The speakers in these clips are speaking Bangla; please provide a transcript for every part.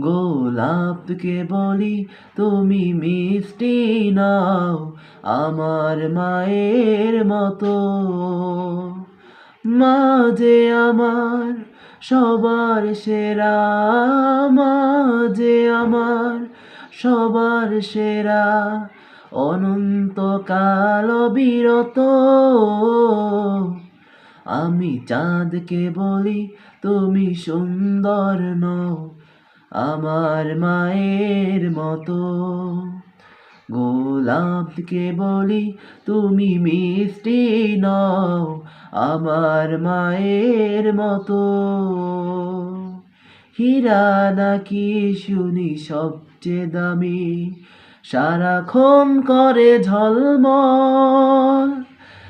গোলাপকে বলি, তুমি মিষ্টি নাও আমার মায়ের মতো। মাঝে আমার, সবার সেরা, মাঝে আমার, সবার সেরা, অনন্তকাল বিরত আমি চাঁদকে বলি, তুমি সুন্দর নও। আমার মায়ের মতো। গোলাপকে বলি তুমি মিষ্টি নও, আমার মায়ের মতো। হীরা নাকি শুনি সবচেয়ে দামি, সারাক্ষণ করে ঝলমল।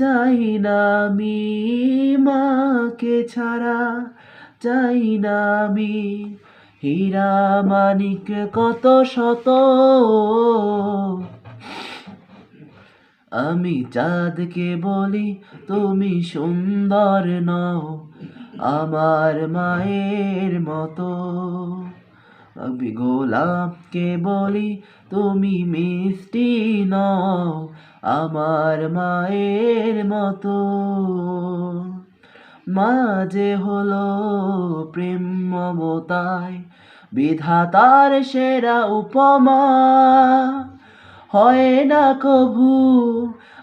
চাই না আমি মাকে ছাড়া, চাই না আমি। হীরা মানিক কত শত। আমি চাঁদকে বলি, তুমি সুন্দর নও, আমার মায়ের মতো। আমি গোলাপকে বলি, তুমি মিষ্টি নও, আমার মায়ের মতো। মাঝে হলো প্রেম মমতায়, বিধাতার সেরা উপমা। হয় না কভু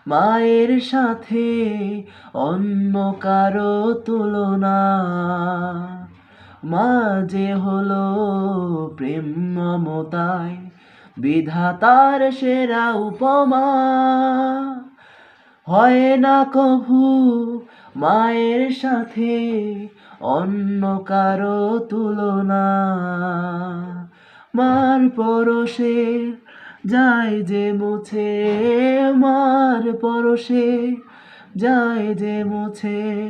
মায়ের সাথে অন্য কারও তুলনা। মাঝে হলো প্রেম মমতায়, বিধাতার সেরা উপমা। হয় না কভু মায়ের সাথে অন্য কারও তুলনা। মার পরশে যায় যে মুছে, মার পরশে যায় যে মুছে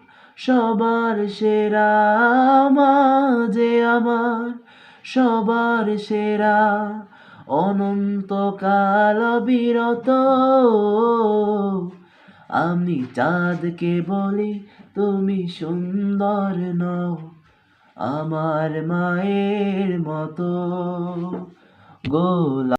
সবার সেরা মাঝে আমার, সবার সেরা অনন্তকাল বিরত আমি চাঁদকে বলি, তুমি সুন্দর নও, আমার মায়ের মতো। গোলা